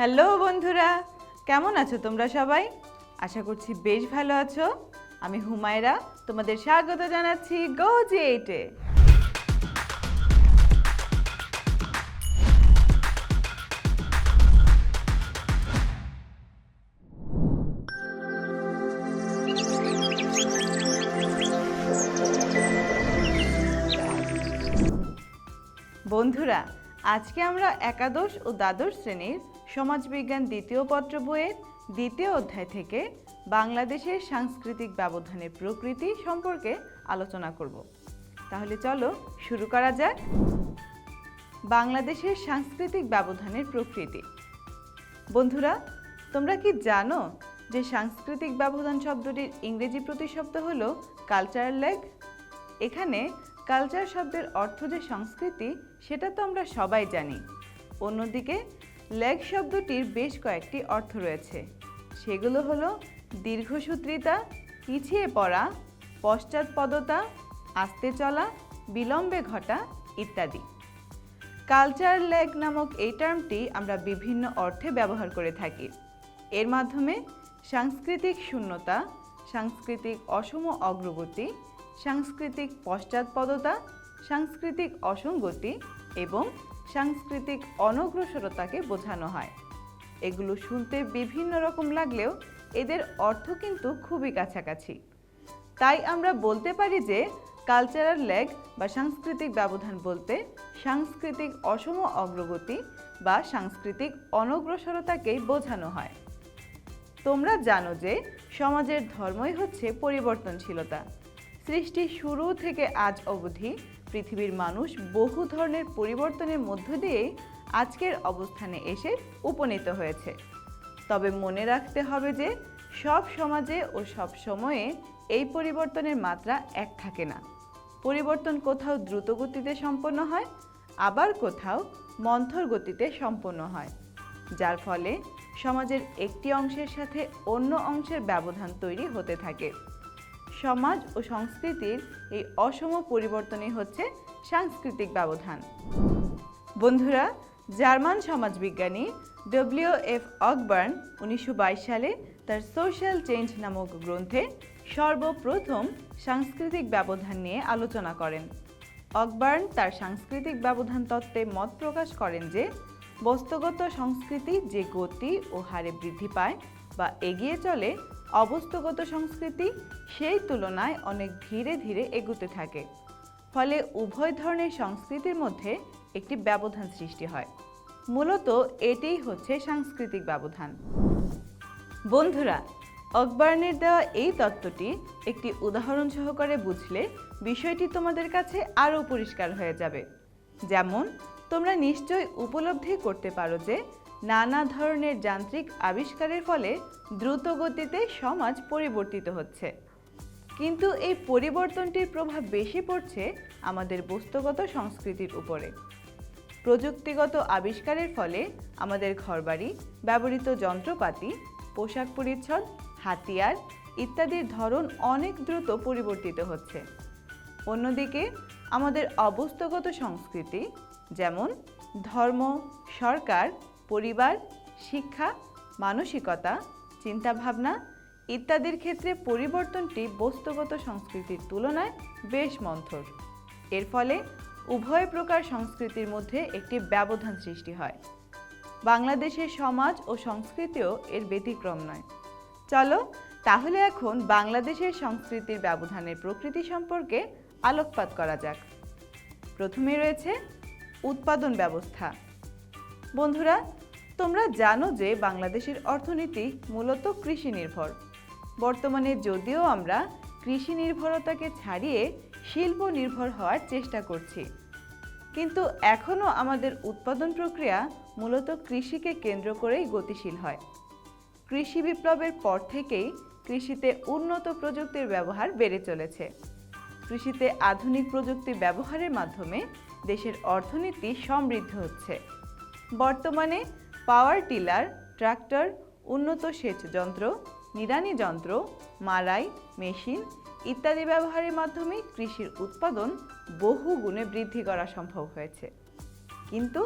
Hello বন্ধুরা, কেমন আছো তোমরা সবাই? আশা করছি বেশ ভালো আছো। আমি হুমায়রা, তোমাদের স্বাগত জানাচ্ছি গো জি এইটে বন্ধুরা, আজকে আমরা একাদশ ও দ্বাদশ শ্রেণির সমাজবিজ্ঞান দ্বিতীয় পত্র বইয়ের দ্বিতীয় অধ্যায় থেকে বাংলাদেশের সাংস্কৃতিক ব্যবধানের প্রকৃতি সম্পর্কে আলোচনা করব। তাহলে চলো শুরু করা যাক। বাংলাদেশের সাংস্কৃতিক ব্যবধানের প্রকৃতি। বন্ধুরা, তোমরা কি জানো যে সাংস্কৃতিক ব্যবধান শব্দটির ইংরেজি প্রতিশব্দ হলো কালচারাল লেগ এখানে কালচার শব্দের অর্থ যে সংস্কৃতি, সেটা তো আমরা সবাই জানি। অন্যদিকে লেগ শব্দটির বেশ কয়েকটি অর্থ রয়েছে। সেগুলো হলো দীর্ঘসূত্রিতা, পিছিয়ে পড়া, পশ্চাৎপদতা, আস্তে চলা, বিলম্বে ঘটা ইত্যাদি। কালচার লেগ নামক এই টার্মটি আমরা বিভিন্ন অর্থে ব্যবহার করে থাকি। এর মাধ্যমে সাংস্কৃতিক শূন্যতা, সাংস্কৃতিক অসম অগ্রগতি, সাংস্কৃতিক পশ্চাৎপদতা, সাংস্কৃতিক অসঙ্গতি এবং সাংস্কৃতিক অনগ্রসরতাকে বোঝানো হয়। এগুলো শুনতে বিভিন্ন রকম লাগলেও এদের অর্থ কিন্তু খুবই কাছাকাছি। তাই আমরা বলতে পারি যে কালচারাল লেগ বা সাংস্কৃতিক ব্যবধান বলতে সাংস্কৃতিক অসম অগ্রগতি বা সাংস্কৃতিক অনগ্রসরতাকেই বোঝানো হয়। তোমরা জানো যে সমাজের ধর্মই হচ্ছে পরিবর্তনশীলতা। সৃষ্টি শুরু থেকে আজ অবধি পৃথিবীর মানুষ বহু ধরনের পরিবর্তনের মধ্য দিয়ে আজকের অবস্থানে এসে উপনীত হয়েছে। তবে মনে রাখতে হবে যে, সব সমাজে ও সব সময়ে এই পরিবর্তনের মাত্রা এক থাকে না। পরিবর্তন কোথাও দ্রুত গতিতে সম্পন্ন হয়, আবার কোথাও মন্থর গতিতে সম্পন্ন হয়, যার ফলে সমাজের একটি অংশের সাথে অন্য অংশের ব্যবধান তৈরি হতে থাকে। সমাজ ও সংস্কৃতির এই অসম পরিবর্তনই হচ্ছে সাংস্কৃতিক ব্যবধান। বন্ধুরা, জার্মান সমাজবিজ্ঞানী ডব্লিউ এফ অকবার্ন উনিশশো বাইশ সালে তার সোশ্যাল চেঞ্জ নামক গ্রন্থে সর্বপ্রথম সাংস্কৃতিক ব্যবধান নিয়ে আলোচনা করেন। অকবার্ন তার সাংস্কৃতিক ব্যবধান তত্ত্বে মত প্রকাশ করেন যে, বস্তুগত সংস্কৃতি যে গতি ও হারে বৃদ্ধি পায় বা এগিয়ে চলে অবস্তুগত সংস্কৃতি সেই তুলনায় অনেক ধীরে ধীরে এগুতে থাকে। ফলে উভয় ধরনের সংস্কৃতির মধ্যে একটি ব্যবধান সৃষ্টি হয়। মূলত এটিই হচ্ছে সাংস্কৃতিক ব্যবধান। বন্ধুরা অকবার্নের দেওয়া এই তত্ত্বটি একটি উদাহরণ সহকারে বুঝলে বিষয়টি তোমাদের কাছে আরও পরিষ্কার হয়ে যাবে। যেমন, তোমরা নিশ্চয়ই উপলব্ধি করতে পারো যে নানা ধরনের যান্ত্রিক আবিষ্কারের ফলে দ্রুত গতিতে সমাজ পরিবর্তিত হচ্ছে। কিন্তু এই পরিবর্তনটির প্রভাব বেশি পড়ছে আমাদের বস্তুগত সংস্কৃতির উপরে। প্রযুক্তিগত আবিষ্কারের ফলে আমাদের ঘরবাড়ি, ব্যবহৃত যন্ত্রপাতি, পোশাক পরিচ্ছদ, হাতিয়ার ইত্যাদির ধরন অনেক দ্রুত পরিবর্তিত হচ্ছে। অন্যদিকে আমাদের অবস্থাগত সংস্কৃতি, যেমন ধর্ম, সরকার পরিবার, শিক্ষা, মানসিকতা, চিন্তাভাবনা ইত্যাদির ক্ষেত্রে পরিবর্তনটি বস্তুগত সংস্কৃতির তুলনায় বেশ মন্থর। এর ফলে উভয় প্রকার সংস্কৃতির মধ্যে একটি ব্যবধান সৃষ্টি হয়। বাংলাদেশের সমাজ ও সংস্কৃতিও এর ব্যতিক্রম নয়। চলো তাহলে এখন বাংলাদেশের সংস্কৃতির ব্যবধানের প্রকৃতি সম্পর্কে আলোকপাত করা যাক। প্রথমে রয়েছে উৎপাদন ব্যবস্থা। বন্ধুরা তোমরা জানো যে বাংলাদেশের অর্থনীতি মূলত কৃষি নির্ভর। বর্তমানে যদিও আমরা কৃষি নির্ভরতাকে ছাড়িয়ে শিল্প নির্ভর হওয়ার চেষ্টা করছি। কিন্তু এখনও আমাদের উৎপাদন প্রক্রিয়া মূলত কৃষিকে কেন্দ্র করেই গতিশীল হয়। কৃষি বিপ্লবের পর থেকেই কৃষিতে উন্নত প্রযুক্তির ব্যবহার বেড়ে চলেছে। কৃষিতে আধুনিক প্রযুক্তি ব্যবহারের মাধ্যমে দেশের অর্থনীতি সমৃদ্ধ হচ্ছে। বর্তমানে পাওয়ার টিলার, ট্রাক্টর, উন্নত সেচ যন্ত্র, নিড়ানি যন্ত্র মারাই মেশিন ইত্যাদি ব্যবহারের মাধ্যমে কৃষির উৎপাদন বহু গুণে বৃদ্ধি করা সম্ভব হয়েছে। কিন্তু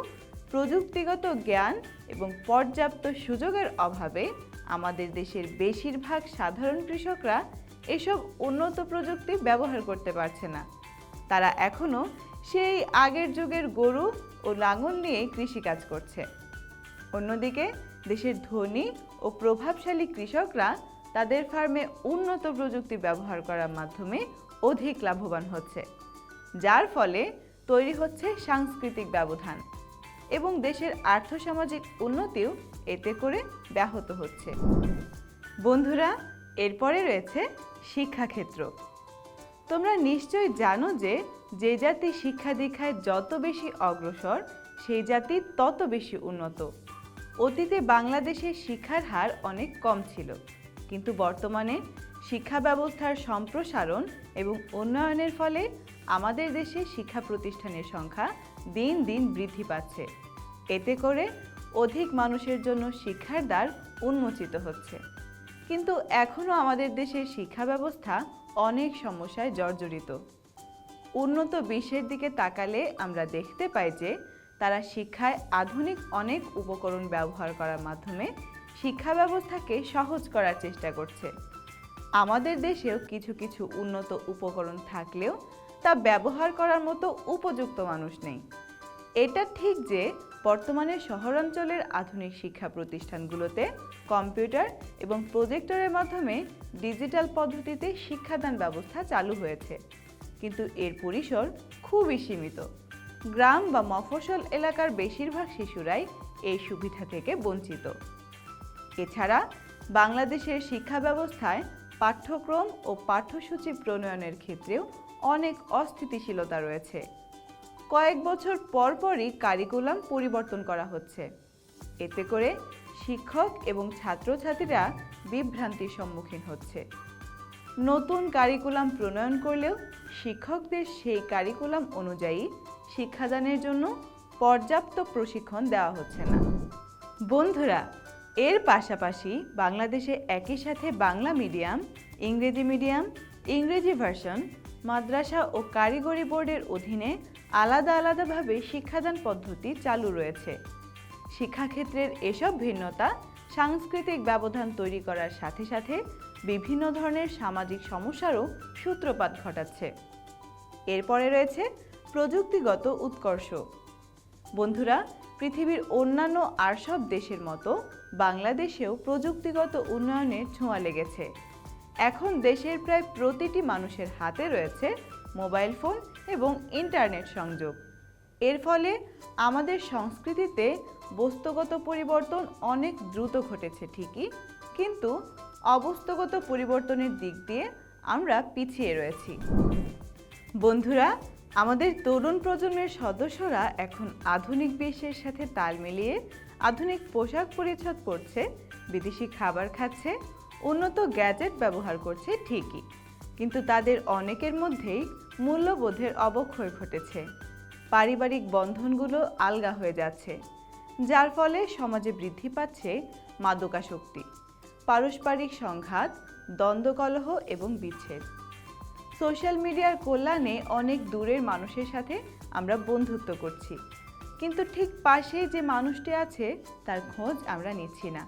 প্রযুক্তিগত জ্ঞান এবং পর্যাপ্ত সুযোগের অভাবে আমাদের দেশের বেশিরভাগ সাধারণ কৃষকরা এসব উন্নত প্রযুক্তি ব্যবহার করতে পারছে না। তারা এখনও সেই আগের যুগের গরু ও লাঙল নিয়ে কৃষিকাজ করছে। অন্যদিকে, দেশের ধনী ও প্রভাবশালী কৃষকরা তাদের ফার্মে উন্নত প্রযুক্তি ব্যবহার করার মাধ্যমে অধিক লাভবান হচ্ছে, যার ফলে তৈরি হচ্ছে সাংস্কৃতিক ব্যবধান এবং দেশের আর্থসামাজিক উন্নতিও এতে করে ব্যাহত হচ্ছে। বন্ধুরা, এরপরে রয়েছে শিক্ষাক্ষেত্র। তোমরা নিশ্চয়ই জানো যে যে জাতি শিক্ষা দীক্ষায় যত বেশি অগ্রসর, সেই জাতি তত বেশি উন্নত। অতীতে বাংলাদেশের শিক্ষার হার অনেক কম ছিল, কিন্তু বর্তমানে শিক্ষা ব্যবস্থার সম্প্রসারণ এবং উন্নয়নের ফলে আমাদের দেশে শিক্ষা প্রতিষ্ঠানের সংখ্যা দিন দিন বৃদ্ধি পাচ্ছে। এতে করে অধিক মানুষের জন্য শিক্ষার দ্বার উন্মোচিত হচ্ছে। কিন্তু এখনও আমাদের দেশের শিক্ষা ব্যবস্থা অনেক সমস্যায় জর্জরিত। উন্নত বিশ্বের দিকে তাকালে আমরা দেখতে পাই যে তারা শিক্ষায় আধুনিক অনেক উপকরণ ব্যবহার করার মাধ্যমে শিক্ষা ব্যবস্থাকে সহজ করার চেষ্টা করছে। আমাদের দেশেও কিছু কিছু উন্নত উপকরণ থাকলেও তা ব্যবহার করার মতো উপযুক্ত মানুষ নেই। এটা ঠিক যে বর্তমানে শহরাঞ্চলের আধুনিক শিক্ষা প্রতিষ্ঠানগুলোতে কম্পিউটার এবং প্রজেক্টরের মাধ্যমে ডিজিটাল পদ্ধতিতে শিক্ষাদান ব্যবস্থা চালু হয়েছে। কিন্তু এর পরিসর খুবই সীমিত। গ্রাম বা মফস্বল এলাকার বেশিরভাগ শিশুরাই এই সুবিধা থেকে বঞ্চিত। এছাড়া বাংলাদেশের শিক্ষা ব্যবস্থায় পাঠ্যক্রম ও পাঠ্যসূচি প্রণয়নের ক্ষেত্রেও অনেক অস্থিতিশীলতা রয়েছে। কয়েক বছর পরপরই কারিকুলাম পরিবর্তন করা হচ্ছে। এতে করে শিক্ষক এবং ছাত্রছাত্রীরা বিভ্রান্তির সম্মুখীন হচ্ছে। নতুন কারিকুলাম প্রণয়ন করলেও শিক্ষকদের সেই কারিকুলাম অনুযায়ী শিক্ষাদানের জন্য পর্যাপ্ত প্রশিক্ষণ দেওয়া হচ্ছে না। বন্ধুরা, এর পাশাপাশি বাংলাদেশে একই সাথে বাংলা মিডিয়াম, ইংরেজি মিডিয়াম, ইংরেজি ভার্সন, মাদ্রাসা ও কারিগরি বোর্ডের অধীনে আলাদা আলাদাভাবে শিক্ষাদান পদ্ধতি চালু রয়েছে। শিক্ষাক্ষেত্রের এসব ভিন্নতা সাংস্কৃতিক ব্যবধান তৈরি করার সাথে সাথে বিভিন্ন ধরনের সামাজিক সমস্যারও সূত্রপাত ঘটাচ্ছে। এরপরে রয়েছে প্রযুক্তিগত উৎকর্ষ। বন্ধুরা, পৃথিবীর অন্যান্য আর সব দেশের মতো বাংলাদেশেও প্রযুক্তিগত উন্নয়নের ছোঁয়া লেগেছে। এখন দেশের প্রায় প্রতিটি মানুষের হাতে রয়েছে মোবাইল ফোন এবং ইন্টারনেট সংযোগ। এর ফলে আমাদের সংস্কৃতিতে বস্তুগত পরিবর্তন অনেক দ্রুত ঘটেছে ঠিকই, কিন্তু অবস্থাগত পরিবর্তনের দিক দিয়ে আমরা পিছিয়ে রয়েছি। বন্ধুরা আমাদের তরুণ প্রজন্মের সদস্যরা এখন আধুনিক বিশ্বের সাথে তাল মিলিয়ে আধুনিক পোশাক পরিচ্ছদ পরছে, বিদেশি খাবার খাচ্ছে, উন্নত গ্যাজেট ব্যবহার করছে ঠিকই। কিন্তু তাদের অনেকের মধ্যেই মূল্যবোধের অবক্ষয় ঘটেছে। পারিবারিক বন্ধনগুলো আলগা হয়ে যাচ্ছে, যার ফলে সমাজে বৃদ্ধি পাচ্ছে মাদকাসক্তি, পারস্পরিক সংঘাত, দ্বন্দ্বকলহ এবং বিচ্ছেদ। সোশ্যাল মিডিয়ার কল্যাণে অনেক দূরের মানুষের সাথে আমরা বন্ধুত্ব করছি। কিন্তু ঠিক পাশেই যে মানুষটি আছে, তার খোঁজ আমরা নিচ্ছি না।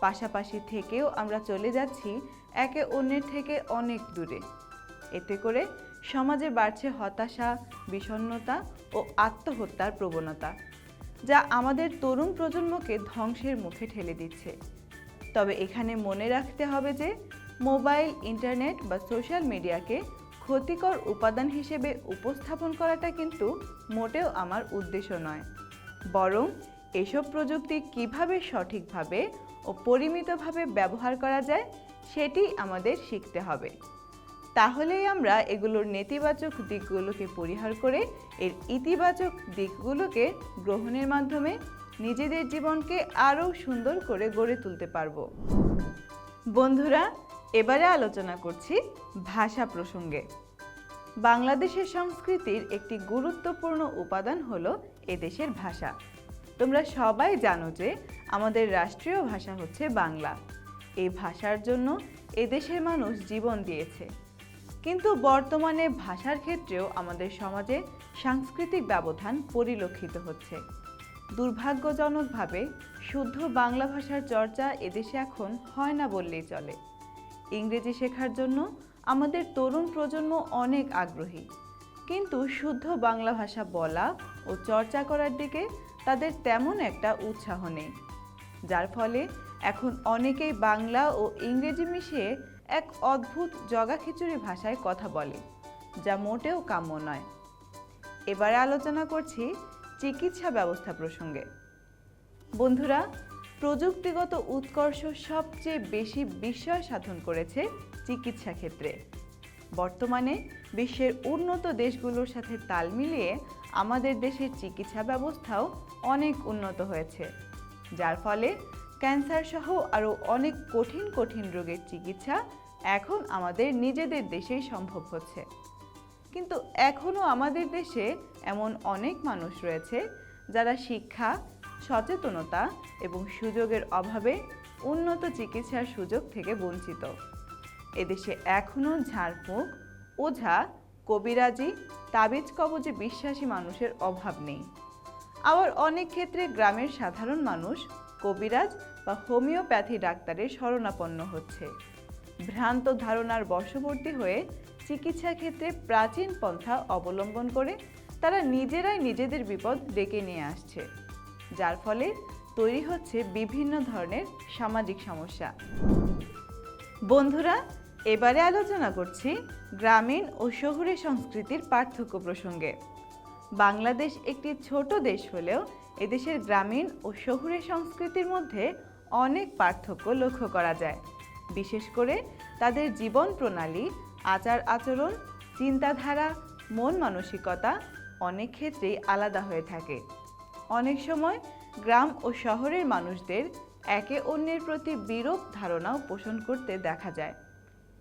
পাশাপাশি থেকেও আমরা চলে যাচ্ছি একে অন্যের থেকে অনেক দূরে। এতে করে সমাজে বাড়ছে হতাশা, বিষণ্ণতা ও আত্মহত্যার প্রবণতা, যা আমাদের তরুণ প্রজন্মকে ধ্বংসের মুখে ঠেলে দিচ্ছে। তবে এখানে মনে রাখতে হবে যে, মোবাইল, ইন্টারনেট বা সোশ্যাল মিডিয়াকে ক্ষতিকর উপাদান হিসেবে উপস্থাপন করাটা কিন্তু মোটেও আমার উদ্দেশ্য নয়। বরং এসব প্রযুক্তি কীভাবে সঠিকভাবে ও পরিমিতভাবে ব্যবহার করা যায়, সেটি আমাদের শিখতে হবে। তাহলেই আমরা এগুলোর নেতিবাচক দিকগুলোকে পরিহার করে, এর ইতিবাচক দিকগুলোকে গ্রহণের মাধ্যমে নিজেদের জীবনকে আরও সুন্দর করে গড়ে তুলতে পারব। বন্ধুরা এবারে আলোচনা করছি ভাষা প্রসঙ্গে। বাংলাদেশের সংস্কৃতির একটি গুরুত্বপূর্ণ উপাদান হলো এদেশের ভাষা। তোমরা সবাই জানো যে আমাদের রাষ্ট্রীয় ভাষা হচ্ছে বাংলা। এই ভাষার জন্য এদেশের মানুষ জীবন দিয়েছে। কিন্তু বর্তমানে ভাষার ক্ষেত্রেও আমাদের সমাজে সাংস্কৃতিক ব্যবধান পরিলক্ষিত হচ্ছে। দুর্ভাগ্যজনকভাবে শুদ্ধ বাংলা ভাষার চর্চা এদেশে এখন হয় না বললেই চলে। ইংরেজি শেখার জন্য আমাদের তরুণ প্রজন্ম অনেক আগ্রহী। কিন্তু শুদ্ধ বাংলা ভাষা বলা ও চর্চা করার দিকে তাদের তেমন একটা উৎসাহ নেই। যার ফলে এখন অনেকেই বাংলা ও ইংরেজি মিশিয়ে এক অদ্ভুত জগাখিচুড়ি ভাষায় কথা বলে, যা মোটেও কাম্য নয়। এবারে আলোচনা করছি চিকিৎসা ব্যবস্থা প্রসঙ্গে। বন্ধুরা প্রযুক্তিগত উৎকর্ষ সবচেয়ে বেশি বিস্ময় সাধন করেছে চিকিৎসা ক্ষেত্রে। বর্তমানে বিশ্বের উন্নত দেশগুলোর সাথে তাল মিলিয়ে আমাদের দেশের চিকিৎসা ব্যবস্থাও অনেক উন্নত হয়েছে। যার ফলে ক্যান্সার সহ আরও অনেক কঠিন কঠিন রোগের চিকিৎসা এখন আমাদের নিজেদের দেশেই সম্ভব হচ্ছে। কিন্তু এখনও আমাদের দেশে এমন অনেক মানুষ রয়েছে যারা শিক্ষা সচেতনতা এবং সুযোগের অভাবে উন্নত চিকিৎসার সুযোগ থেকে বঞ্চিত। এদেশে এখনও ঝাড়ফুঁক, ওঝা, কবিরাজি, তাবিজ কবজে বিশ্বাসী মানুষের অভাব নেই। আবার অনেক ক্ষেত্রে গ্রামের সাধারণ মানুষ কবিরাজ বা হোমিওপ্যাথি ডাক্তারের শরণাপন্ন হচ্ছে। ভ্রান্ত ধারণার বশবর্তী হয়ে চিকিৎসা ক্ষেত্রে প্রাচীন পন্থা অবলম্বন করে তারা নিজেরাই নিজেদের বিপদ ডেকে নিয়ে আসছে। যার ফলে তৈরি হচ্ছে বিভিন্ন ধরনের সামাজিক সমস্যা। বন্ধুরা, এবারে আলোচনা করছি গ্রামীণ ও শহুরে সংস্কৃতির পার্থক্য প্রসঙ্গে। বাংলাদেশ একটি ছোট দেশ হলেও এদেশের গ্রামীণ ও শহুরে সংস্কৃতির মধ্যে অনেক পার্থক্য লক্ষ্য করা যায়। বিশেষ করে তাদের জীবন প্রণালী, আচার আচরণ, চিন্তাধারা, মন মানসিকতা অনেক ক্ষেত্রেই আলাদা হয়ে থাকে। অনেক সময় গ্রাম ও শহরের মানুষদের একে অন্যের প্রতি বিরূপ ধারণাও পোষণ করতে দেখা যায়।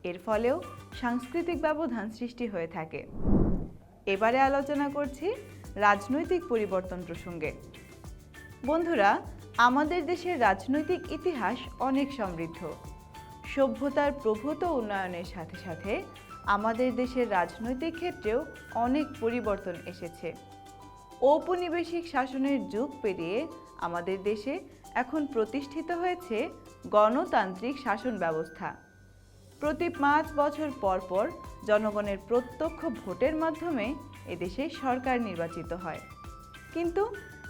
এর ফলেও সাংস্কৃতিক ব্যবধান সৃষ্টি হয়ে থাকে। এবারে আলোচনা করছি রাজনৈতিক পরিবর্তন প্রসঙ্গে। বন্ধুরা, আমাদের দেশের রাজনৈতিক ইতিহাস অনেক সমৃদ্ধ। সভ্যতার প্রভূত উন্নয়নের সাথে সাথে আমাদের দেশের রাজনৈতিক ক্ষেত্রেও অনেক পরিবর্তন এসেছে। ঔপনিবেশিক শাসনের যুগ পেরিয়ে আমাদের দেশে এখন প্রতিষ্ঠিত হয়েছে গণতান্ত্রিক শাসন ব্যবস্থা। প্রতি পাঁচ বছর পর পর জনগণের প্রত্যক্ষ ভোটের মাধ্যমে এদেশে সরকার নির্বাচিত হয়। কিন্তু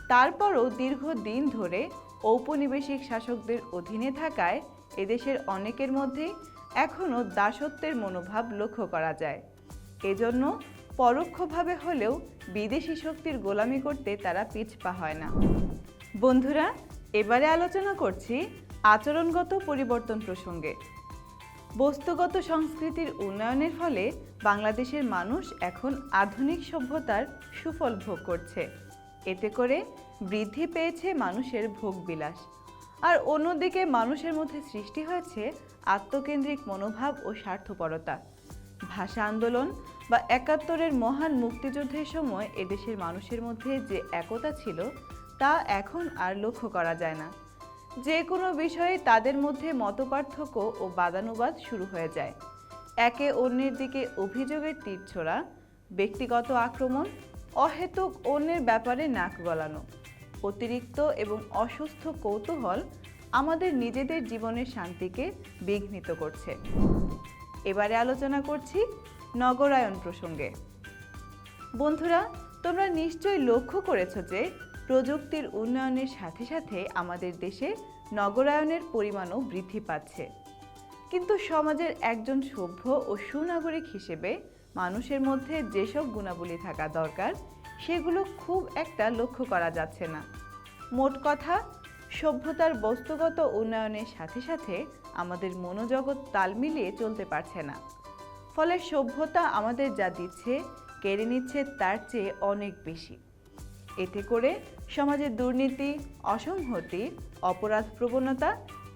তারপরও দীর্ঘদিন ধরে ঔপনিবেশিক শাসকদের অধীনে থাকায় এদেশের অনেকের মধ্যেই এখনও দাসত্বের মনোভাব লক্ষ্য করা যায়। এজন্য পরোক্ষভাবে হলেও বিদেশি শক্তির গোলামি করতে তারা পিছপা হয় না। বন্ধুরা, এবারে আলোচনা করছি আচরণগত পরিবর্তন প্রসঙ্গে। বস্তুগত সংস্কৃতির উন্নয়নের ফলে বাংলাদেশের মানুষ এখন আধুনিক সভ্যতার সুফল ভোগ করছে। এতে করে বৃদ্ধি পেয়েছে মানুষের ভোগবিলাস। আর অন্যদিকে মানুষের মধ্যে সৃষ্টি হয়েছে আত্মকেন্দ্রিক মনোভাব ও স্বার্থপরতা। ভাষা আন্দোলন বা একাত্তরের মহান মুক্তিযুদ্ধের সময় এদেশের মানুষের মধ্যে যে একতা ছিল, তা এখন আর লক্ষ্য করা যায় না। যে কোনো বিষয়ে তাদের মধ্যে মতপার্থক্য ও বাদানুবাদ শুরু হয়ে যায়। একে অন্যের দিকে অভিযোগের তীর ছোড়া, ব্যক্তিগত আক্রমণ, অহেতুক অন্যের ব্যাপারে নাক গলানো, অতিরিক্ত এবং অসুস্থ কৌতূহল আমাদের নিজেদের জীবনের শান্তিকে বিঘ্নিত করছে। এবারে আলোচনা করছি নগরায়ন প্রসঙ্গে। বন্ধুরা, তোমরা নিশ্চয়ই লক্ষ্য করেছ যে প্রযুক্তির উন্নয়নের সাথে সাথে আমাদের দেশে নগরায়নের পরিমাণও বৃদ্ধি পাচ্ছে। কিন্তু সমাজের একজন সভ্য ও সুনাগরিক হিসেবে মানুষের মধ্যে যেসব গুণাবলী থাকা দরকার, সেগুলো খুব একটা লক্ষ্য করা যাচ্ছে না। মোট কথা, সভ্যতার বস্তুগত উন্নয়নের সাথে সাথে আমাদের মনোজগৎ তাল মিলিয়ে চলতে পারছে না। ফলে সভ্যতা আমাদের যা দিচ্ছে, কেড়ে নিচ্ছে তার চেয়ে অনেক বেশি। এতে করে সমাজে দুর্নীতি, অসংহতি অপরাধ প্রবণতা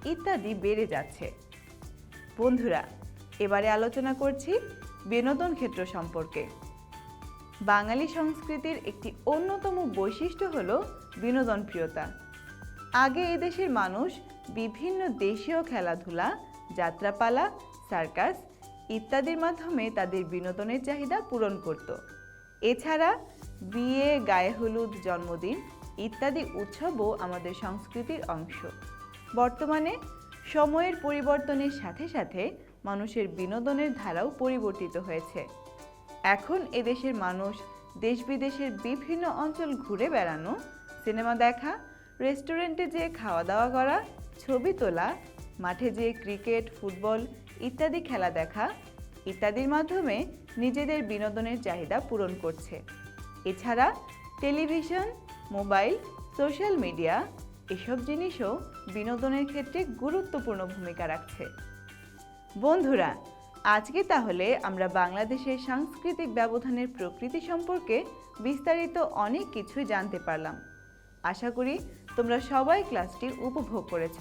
ইত্যাদি বেড়ে যাচ্ছে। বন্ধুরা, এবারে আলোচনা করছি বিনোদন ক্ষেত্র সম্পর্কে। বাঙালি সংস্কৃতির একটি অন্যতম বৈশিষ্ট্য হল বিনোদনপ্রিয়তা। আগে এদেশের মানুষ বিভিন্ন দেশীয় খেলাধুলা, যাত্রাপালা, সার্কাস ইত্যাদির মাধ্যমে তাদের বিনোদনের চাহিদা পূরণ করত। এছাড়া বিয়ে, গায়ে হলুদ, জন্মদিন ইত্যাদি উৎসবও আমাদের সংস্কৃতির অংশ। বর্তমানে সময়ের পরিবর্তনের সাথে সাথে মানুষের বিনোদনের ধারাও পরিবর্তিত হয়েছে। এখন এদেশের মানুষ দেশ বিদেশের বিভিন্ন অঞ্চল ঘুরে বেড়ানো, সিনেমা দেখা, রেস্টুরেন্টে যেয়ে খাওয়া দাওয়া করা ছবি তোলা, মাঠে যেয়ে ক্রিকেট, ফুটবল ইত্যাদি খেলা দেখা, ইত্যাদির মাধ্যমে নিজেদের বিনোদনের চাহিদা পূরণ করছে। এছাড়া টেলিভিশন, মোবাইল, সোশ্যাল মিডিয়া এসব জিনিসও বিনোদনের ক্ষেত্রে গুরুত্বপূর্ণ ভূমিকা রাখছে। বন্ধুরা, আজকে তাহলে আমরা বাংলাদেশের সাংস্কৃতিক ব্যবধানের প্রকৃতি সম্পর্কে বিস্তারিত অনেক কিছুই জানতে পারলাম। আশা করি তোমরা সবাই ক্লাসটি উপভোগ করেছ।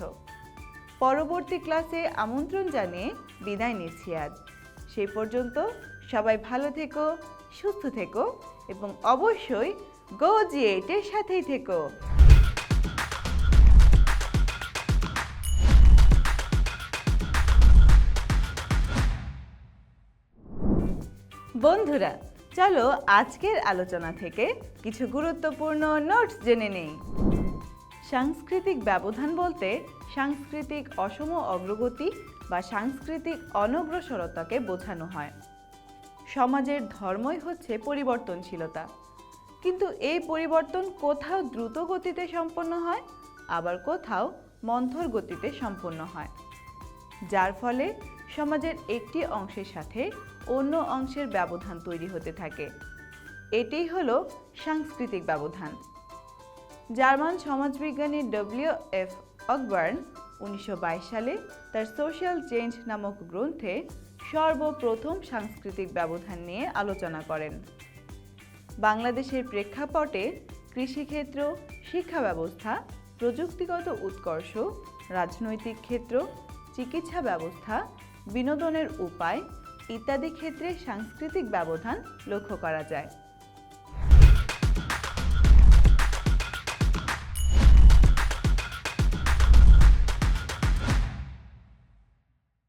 পরবর্তী ক্লাসে আমন্ত্রণ জানিয়ে বিদায় নিচ্ছি আজ। সেই পর্যন্ত সবাই ভালো থেকো, সুস্থ থেকো এবং অবশ্যই গো জি এইটের সাথেই থেকো। বন্ধুরা, চলো আজকের আলোচনা থেকে কিছু গুরুত্বপূর্ণ নোটস জেনে নেই। সাংস্কৃতিক ব্যবধান বলতে সাংস্কৃতিক অসম অগ্রগতি বা সাংস্কৃতিক অনগ্রসরতাকে বোঝানো হয়। সমাজের ধর্মই হচ্ছে পরিবর্তনশীলতা। কিন্তু এই পরিবর্তন কোথাও দ্রুত গতিতে সম্পন্ন হয়, আবার কোথাও মন্থর গতিতে সম্পন্ন হয়। যার ফলে সমাজের একটি অংশের সাথে অন্য অংশের ব্যবধান তৈরি হতে থাকে। এটাই হলো সাংস্কৃতিক ব্যবধান। জার্মান সমাজবিজ্ঞানী ডব্লিউ এফ অকবার্ন উনিশশো বাইশ সালে তার সোশ্যাল চেঞ্জ নামক গ্রন্থে সর্বপ্রথম সাংস্কৃতিক ব্যবধান নিয়ে আলোচনা করেন। বাংলাদেশের প্রেক্ষাপটে কৃষিক্ষেত্র শিক্ষা ব্যবস্থা প্রযুক্তিগত উৎকর্ষ, রাজনৈতিক ক্ষেত্র, চিকিৎসা ব্যবস্থা, বিনোদনের উপায় ইত্যাদি ক্ষেত্রে সাংস্কৃতিক ব্যবধান লক্ষ্য করা যায়।